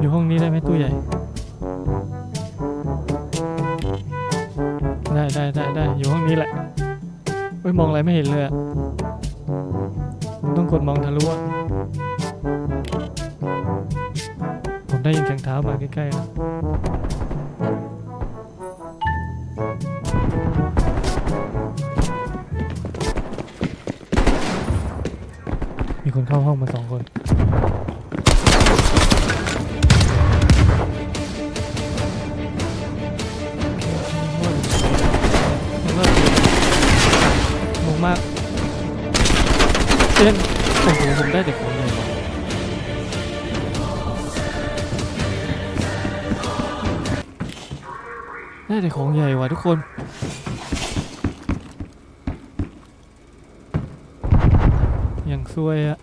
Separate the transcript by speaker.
Speaker 1: อยู่ห้องนี้ได้ไหมตู้ใหญ่ ได้ได้ได้ได้อยู่ห้องนี้แหละเฮ้ยมองอะไรไม่เห็นเลยอะผมต้องกดมองทะลุอะผมได้ยินเสียงเท้ามาใกล้ๆแล้วมีคนเข้าห้องมาสองคน มากเล่นโอ้โหผมได้แต่ของใหญ่ได้แต่ของใหญ่ว่ะทุกคนอย่างซวยอะ